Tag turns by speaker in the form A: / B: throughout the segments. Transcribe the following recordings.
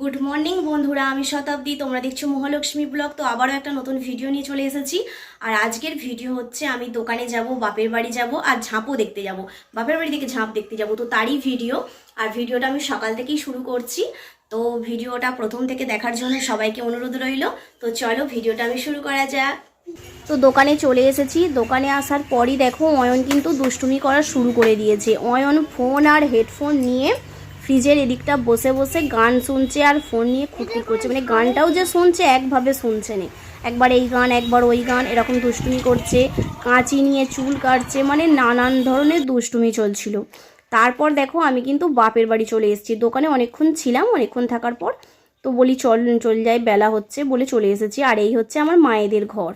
A: Good morning বন্ধুরা, আমি শতাব্দী, তোমরা দেখছ মহালক্ষ্মী ব্লগ, তো আবারও একটা নতুন ভিডিও নিয়ে চলে এসেছি। আর আজকের ভিডিও হচ্ছে, আমি দোকানে যাব, বাপের বাড়ি যাব আর ঝাঁপও দেখতে যাব। বাপের বাড়ি থেকে ঝাঁপ দেখতে যাব, তো তারই ভিডিও। আর ভিডিওটা আমি সকাল থেকেই শুরু করছি, তো ভিডিওটা প্রথম থেকে দেখার জন্য সবাইকে অনুরোধ রইল। তো চলো, ভিডিওটা আমি শুরু করা যাক। তো দোকানে চলে এসেছি, দোকানে আসার পরই দেখো অয়ন কিন্তু দুষ্টুমি করা শুরু করে দিয়েছে। অয়ন ফোন আর হেডফোন নিয়ে ফ্রিজের এদিকটা বসে বসে গান শুনছে আর ফোন নিয়ে খুঁটখুট করছে। মানে গানটাও যে শুনছে, একভাবে শুনছে না। একবার এই গান, একবার ওই গান, এরকম দুষ্টুমি করছে, কাঁচি নিয়ে চুল কাটছে মানে নানান ধরনের দুষ্টুমি চলছিল। তারপর দেখো আমি কিন্তু বাপের বাড়ি চলে এসেছি। দোকানে অনেকক্ষণ ছিলাম, অনেকক্ষণ থাকার পর তো বলি, চল চল যাই, বেলা হচ্ছে, বলে চলে এসেছি। আর এই হচ্ছে আমার মায়েদের ঘর।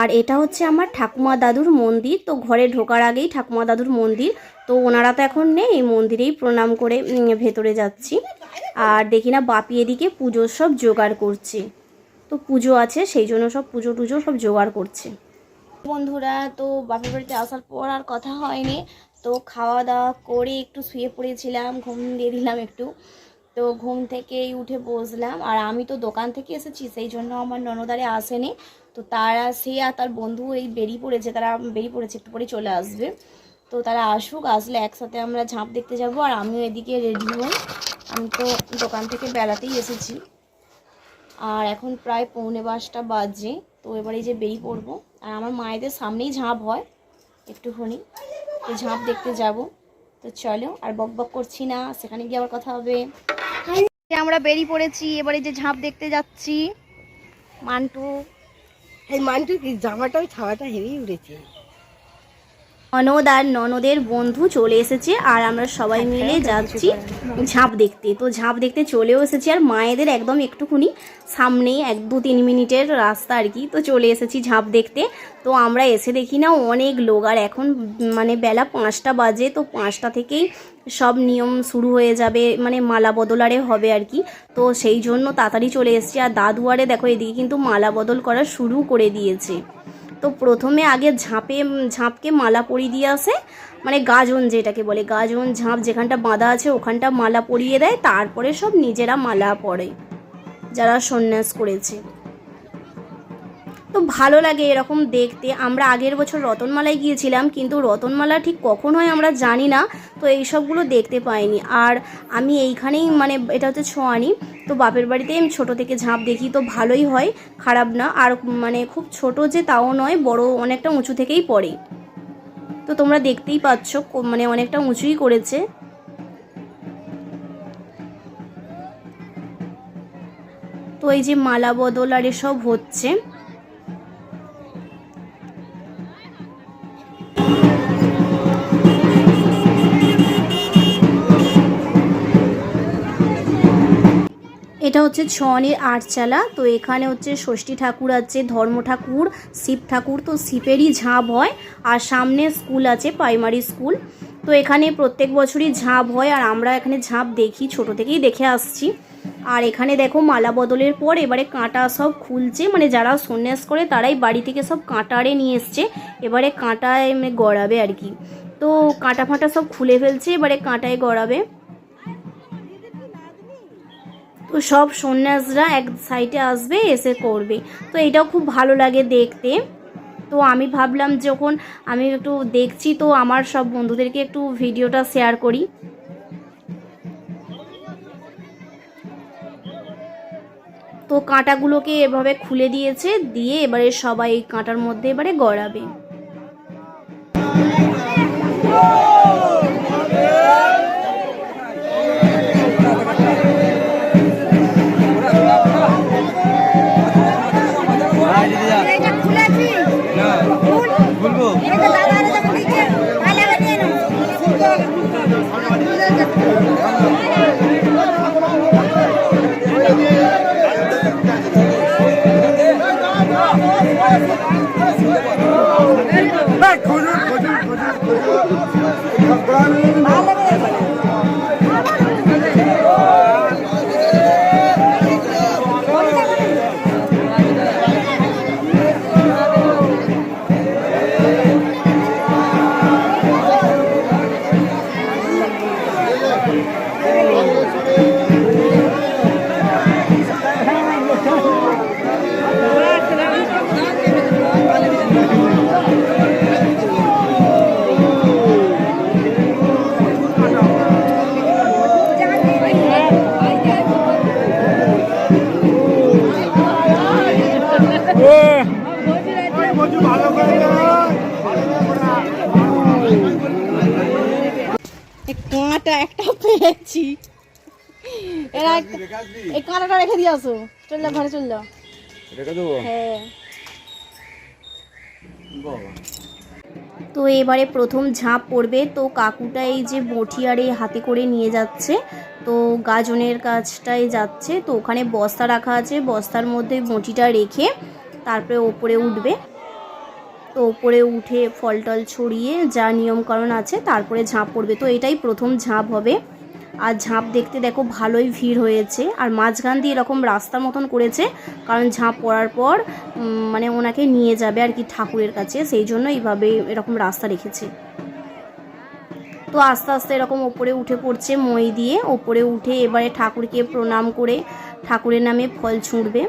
A: আর এটা হচ্ছে আমার ঠাকুমা দাদুর মন্দির। তো ঘরে ঢোকার আগেই ঠাকুমা দাদুর মন্দির। তো ওনারা তো এখন নেই, মন্দিরেই প্রণাম করে ভেতরে যাচ্ছি। আর দেখি না বাপি এদিকে পুজোর সব জোগাড় করছে। তো পুজো আছে, সেই জন্য সব পুজো টুজো সব জোগাড় করছে। বন্ধুরা, তো বাপের বাড়িতে আসার পর আর কথা হয়নি। তো খাওয়া দাওয়া করে একটু শুয়ে পড়েছিলাম, ঘুম দিয়ে দিলাম একটু। তো ঘুম থেকেই উঠে বসলাম। আর আমি তো দোকান থেকে এসেছি, সেই জন্য আমার ননদারে আসেনি। তো তারা সে আর তার বন্ধু এই বেরিয়ে পড়েছে, তারা বেরিয়ে পড়েছে, একটু পরে চলে আসবে। তো তারা আসুক আসলে একসাথে আমরা ঝাঁপ দেখতে যাব আর আমিও এদিকে রেডি হই। আমি তো দোকান থেকে বেড়াতেই এসেছি। আর এখন প্রায় পৌনে পাঁচটা বাজে তো এবারে যে বেরিয়ে পড়ব। আর আমার মায়েদের সামনেই ঝাঁপ হয় একটুখানি। তো ঝাঁপ দেখতে যাব। তো চলো আর বক বক করছি না সেখানে গিয়ে আবার কথা হবে। আমরা বেরিয়ে পড়েছি এবারে যে ঝাঁপ দেখতে যাচ্ছি। মান্টু।
B: এই মানটু কি জামাটা ওই ছাওয়াটা হেভি উড়েছে।
A: ননদ আর ননদের বন্ধু চলে এসেছে আর আমরা সবাই মিলে যাচ্ছি ঝাঁপ দেখতে। তো ঝাঁপ দেখতে চলেও এসেছি আর মায়েদের একদম একটুখানি সামনেই এক দু তিন মিনিটের রাস্তা আর কি। তো চলে এসেছি ঝাঁপ দেখতে। তো আমরা এসে দেখি না অনেক লোক আর এখন মানে বেলা পাঁচটা বাজে তো পাঁচটা থেকেই সব নিয়ম শুরু হয়ে যাবে মানে মালা বদলারে হবে আর কি। তো সেই জন্য তাড়াতাড়ি চলে এসেছি আর দাদুয়ারে দেখো এদিকে কিন্তু মালা বদল করা শুরু করে দিয়েছে। তো প্রথমে আগে ঝাঁপে ঝাঁপকে মালা পরিয়ে দিয়ে আসে। মানে গাজন যেটাকে বলে, গাজন, ঝাঁপ, যেখানটা বাঁধা আছে ওখানটা মালা পরিয়ে দেয়। তারপরে সব নিজেরা মালা পরে, যারা সন্ন্যাস করেছে। তো ভালো লাগে এরকম দেখতে। আমরা আগের বছর রতনমালায় গিয়েছিলাম, কিন্তু রতনমালা ঠিক কখন হয় আমরা জানি না, তো এই সবগুলো দেখতে পাইনি। আর আমি এইখানেই মানে এটা হচ্ছে ছোঁয়ানি, তো বাপের বাড়িতে আমি ছোটো থেকে ঝাঁপ দেখি, তো ভালোই হয়, খারাপ না। আর মানে খুব ছোট যে তাও নয়, বড় অনেকটা উঁচু থেকেই পড়ে। তো তোমরা দেখতেই পাচ্ছ মানে অনেকটা উঁচুই করেছে। তো এই যে মালা বদল আর এসব হচ্ছে। এটা হচ্ছে ছনের আটচালা, তো এখানে হচ্ছে ষষ্ঠী ঠাকুর আছে, ধর্ম ঠাকুর, শিব ঠাকুর, তো শিবেরই ঝাঁপ হয়, আর সামনে স্কুল আছে, প্রাইমারি স্কুল। তো এখানে প্রত্যেক বছরই ঝাঁপ হয়, আর আমরা এখানে ঝাঁপ দেখি, ছোট থেকেই দেখে আসছি। আর এখানে দেখো মালা বদলের পর এবারে কাঁটা সব খুলছে মানে যারা সন্ন্যাস করে তারাই বাড়ি থেকে সব কাঁটারে নিয়ে এসছে, এবারে কাঁটায় গড়াবে আর কি। তো কাঁটা ফাঁটা সব খুলে ফেলছে, এবারে কাঁটায় গড়াবে। সব সন্ন্যাসরা এক সাইডে আসবে, এসে করবে। তো এটাও খুব ভালো লাগে দেখতে। তো আমি ভাবলাম যখন আমি একটু দেখছি, তো আমার সব বন্ধুদেরকে একটু ভিডিওটা শেয়ার করি। তো কাঁটাগুলোকে এভাবে খুলে দিয়েছে, দিয়ে এবারে সবাই কাঁটার মধ্যে এবারে গড়াবে।
C: খুলবো
A: দেখছি এরা এই কাঁটাটা রেখে দিয়ে আসো। চল যা ঘরে চল যাও
C: রেখে দেবো?
A: হ্যাঁ। তো এবারে প্রথম ঝাঁপ পড়বে। তো কাকুটা এই যে বটিয়ারে হাতে করে নিয়ে যাচ্ছে। তো গাজনের কাজটায় যাচ্ছে। তো ওখানে বস্তা রাখা আছে। বস্তার মধ্যে বটিটা রেখে তারপরে ওপরে উঠবে। তো ওপরে উঠে ফল টল ছড়িয়ে যা নিয়মকানুন আছে তারপরে ঝাঁপ পড়বে। তো এটাই প্রথম ঝাঁপ হবে। আর ঝাঁপ দেখতে দেখো ভালোই ভিড় হয়েছে। আর মাঝখান দিয়ে এরকম রাস্তা মতন করেছে, কারণ ঝাঁপ পড়ার পর মানে ওনাকে নিয়ে যাবে আর কি ঠাকুরের কাছে। সেই জন্য এইভাবে এরকম রাস্তা রেখেছে। তো আস্তে আস্তে এরকম ওপরে উঠে পড়ছে মই দিয়ে। ওপরে উঠে এবারে ঠাকুরকে প্রণাম করে ঠাকুরের নামে ফল ছুঁড়বে।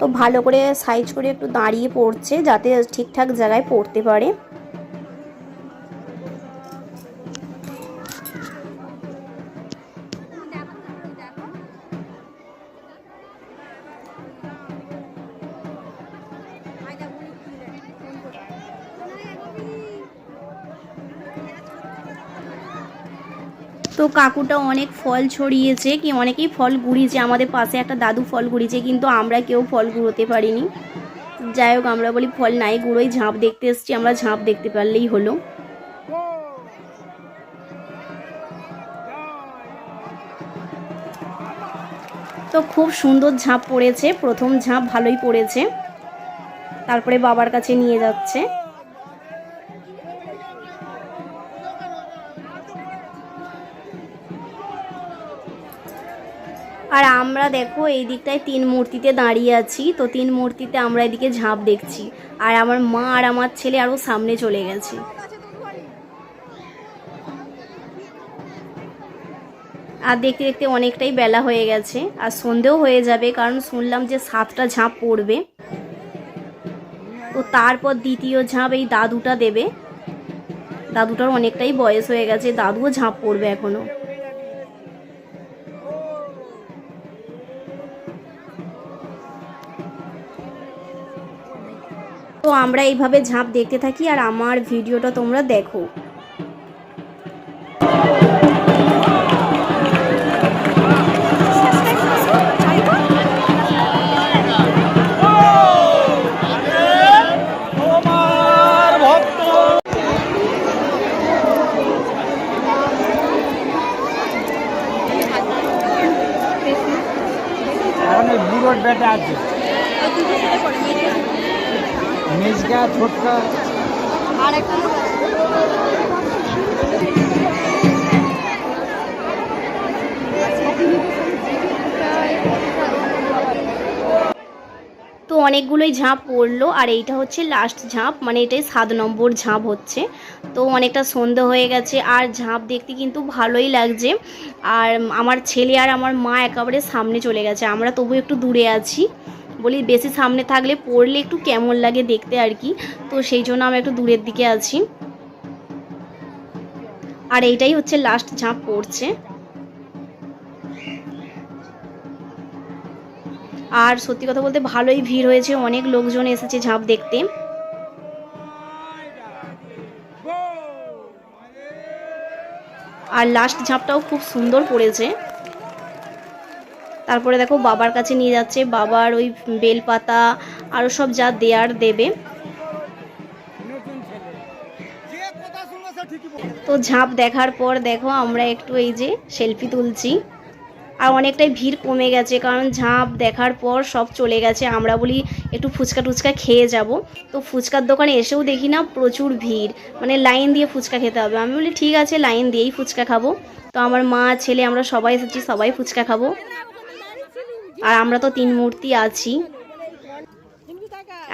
A: তো ভালো করে সাইজ করে একটু দাঁড়িয়ে পড়ছে যাতে ঠিকঠাক জায়গায় পড়তে পারে। তো কাকুটা অনেক ফল ছড়িয়েছে কি অনেকেই ফল গুড়িয়েছে, আমাদের পাশে একটা দাদু ফল গুড়িয়েছে, কিন্তু আমরা কেউ ফল গুঁড়োতে পারিনি। যাই হোক, আমরা বলি ফল নাই গুঁড়োই, ঝাঁপ দেখতে এসছি, আমরা ঝাঁপ দেখতে পারলেই হলো। তো খুব সুন্দর ঝাঁপ পড়েছে, প্রথম ঝাঁপ ভালোই পড়েছে। তারপরে বাবার কাছে নিয়ে যাচ্ছে। আর আমরা দেখো এই দিকটায় তিন মূর্তিতে দাঁড়িয়ে আছি, তো তিন মূর্তিতে আমরা এদিকে ঝাঁপ দেখছি। আর আমার মা আর আমার ছেলে আরও সামনে চলে গেছে। আর দেখতে দেখতে অনেকটাই বেলা হয়ে গেছে, আর সন্ধেও হয়ে যাবে, কারণ শুনলাম যে সাতটা ঝাঁপ পড়বে। তো তারপর দ্বিতীয় ঝাঁপ এই দাদুটা দেবে। দাদুটার অনেকটাই বয়স হয়ে গেছে, দাদুও ঝাঁপ পড়বে এখনও। তো আমরা এইভাবে ঝাঁপ দেখতে থাকি আর আমার ভিডিওটা তোমরা দেখো।
C: বেটা আছে। ছোটকা
A: তো অনেকগুলোই ঝাঁপ পড়ল, আর এইটা হচ্ছে লাস্ট ঝাঁপ মানে এটাই সাত নম্বর ঝাঁপ হচ্ছে। তো অনেকটা সন্ধে হয়ে গেছে, আর ঝাঁপ দেখতে কিন্তু ভালোই লাগছে। আর আমার ছেলে আর আমার মা একেবারে সামনে চলে গেছে, আমরা তবু একটু দূরে আছি। বলি, বেশি সামনে থাকলে পড়লে একটু কেমন লাগে দেখতে আর কি। তো সেই জন্য আমরা একটু দূরের দিকে আছি। আর এইটাই হচ্ছে লাস্ট ঝাঁপ পড়ছে। আর সত্যি কথা বলতে ভালোই ভিড় হয়েছে, অনেক লোকজন এসেছে ঝাঁপ দেখতে। আর লাস্ট ঝাঁপটাও খুব সুন্দর পড়েছে। তারপরে দেখো বাবার কাছে নিয়ে যাচ্ছে, বাবার ওই বেলপাতা আরও সব যা দেয়ার দেবে। তো ঝাঁপ দেখার পর দেখো আমরা একটু এই যে সেলফি তুলছি। আর অনেকটাই ভিড় কমে গেছে, কারণ ঝাঁপ দেখার পর সব চলে গেছে। আমরা বলি একটু ফুচকা টুচকা খেয়ে যাব। তো ফুচকার দোকানে এসেও দেখি না প্রচুর ভিড়। মানে লাইন দিয়ে ফুচকা খেতে হবে। আমি বলি, ঠিক আছে, লাইন দিয়েই ফুচকা খাব। তো আমার মা, ছেলে, আমরা সবাই এসেছি, সবাই ফুচকা খাব। আর আমরা তো তিন মূর্তি আছি।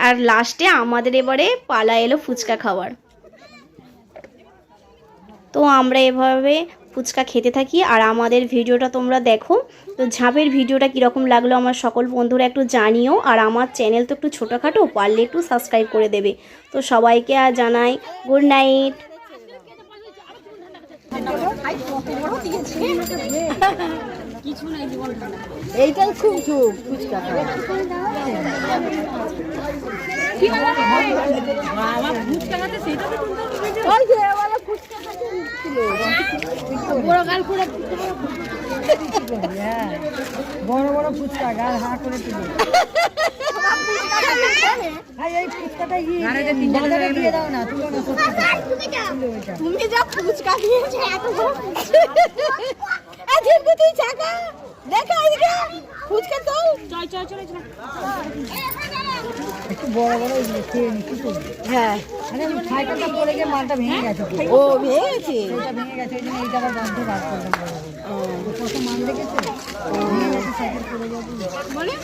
A: আর লাস্টে আমাদের এবারে পালা এলো ফুচকা খাওয়ার। তো আমরা এভাবে ফুচকা খেতে থাকি আর আমাদের ভিডিওটা তোমরা দেখো। তো ঝাঁপের ভিডিওটা কীরকম লাগল আমার সকল বন্ধুরা একটু জানিও। আর আমার চ্যানেল তো একটু ছোটোখাটো পারলে একটু সাবস্ক্রাইব করে দেবে। তো সবাইকে আর জানাই গুড নাইট
B: এইটাই খুব খুব ফুচকা।
D: বড় বড় ফুচকা গাল হা করে তুলে।
B: তুমি যা ফুচকা দিয়েছ এত বড় ফুচকা তুই চাকা দেখা এদিকে ফুচকা তোল
D: একটু বড় বড় খেয়ে নি কি করবি
B: হ্যাঁ।
D: আরে সাইকেলটা পড়ে গিয়ে মালটা ভেঙে গেছে
B: ও, ভেঙেছে?
D: ওটা ভেঙে গেছে ওই জন্য এইটা আবার বন্ধ বার করলাম। ও। কত মান লেগেছে ভেঙে গেছে সাইকেল পড়ে যাবে